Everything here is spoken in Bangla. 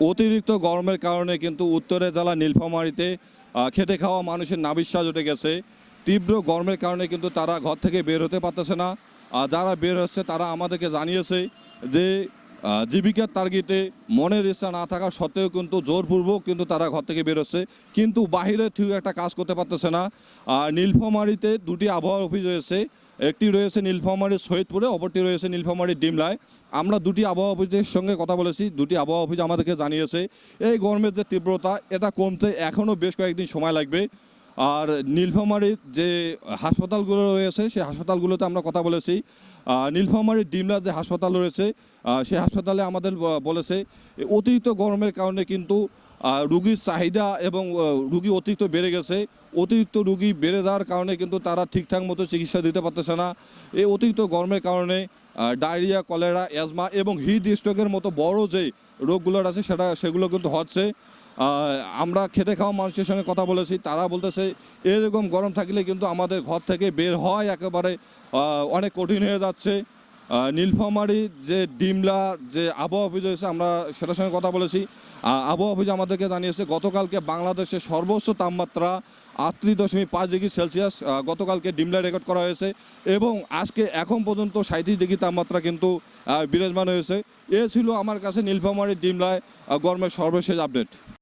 অতিরিক্ত গরমের কারণে কিন্তু উত্তরে জেলা নীলফামারিতে খেটে খাওয়া মানুষের নাবিশ্বাস উঠে গেছে। তীব্র গরমের কারণে কিন্তু তারা ঘর থেকে বের হতে পারতেছে না। যারা বের হচ্ছে তারা আমাদেরকে জানিয়েছে যে জীবিকার টার্গেটে মনের ইচ্ছা না থাকা সত্ত্বেও কিন্তু জোরপূর্বক কিন্তু তারা ঘর থেকে বেরোচ্ছে। কিন্তু বাহিরে ঠিক একটা কাজ করতে পারতেছে না। আর নীলফামারিতে দুটি আবহাওয়া অফিস রয়েছে। একটি রয়েছে নীলফামারীর সৈয়দপুরে, অপরটি রয়েছে নীলফামারীর ডিমলায়। আমরা দুটি আবহাওয়া অফিসের সঙ্গে কথা বলেছি। দুটি আবহাওয়া অফিস আমাদেরকে জানিয়েছে। এই গরমের যে তীব্রতা, এটা কমতে এখনও বেশ কয়েকদিন সময় লাগবে। আর নীলফামারীর যে হাসপাতালগুলো রয়েছে, সেই হাসপাতালগুলোতে আমরা কথা বলেছি। নীলফামারীর ডিমলা যে হাসপাতাল রয়েছে সেই হাসপাতালে আমাদের বলেছে অতিরিক্ত গরমের কারণে কিন্তু রুগীর চাহিদা এবং রুগী অতিরিক্ত বেড়ে গেছে। অতিরিক্ত রুগী বেড়ে যাওয়ার কারণে কিন্তু তারা ঠিকঠাক মতো চিকিৎসা দিতে পারতেছে না। এই অতিরিক্ত গরমের কারণে ডায়রিয়া, কলেরা অ্যাজমা এবং হিট স্ট্রোকের মতো বড় যে রোগগুলো আছে, সেটা, সেগুলো কিন্তু হচ্ছে। আমরা খেটে খাওয়া মানুষের সঙ্গে কথা বলেছি, তারা বলতেছে, এরকম গরম থাকলে কিন্তু আমাদের ঘর থেকে বের হয় একেবারে অনেক কঠিন হয়ে যাচ্ছে। নীলফামারী যে ডিমলা যে আবহাওয়া অফিস রয়েছে, আমরা সেটার সঙ্গে কথা বলেছি। আবহাওয়া অফিস আমাদেরকে জানিয়েছে, গতকালকে বাংলাদেশের সর্বোচ্চ তাপমাত্রা আটত্রিশ দশমিক পাঁচ ডিগ্রি সেলসিয়াস গতকালকে ডিমলায় রেকর্ড করা হয়েছে এবং আজকে এখন পর্যন্ত সাঁত্রিশ ডিগ্রি তাপমাত্রা কিন্তু বিরাজমান হয়েছে। এ ছিল আমার কাছে নীলফামারীর ডিমলায় গরমের সর্বশেষ আপডেট।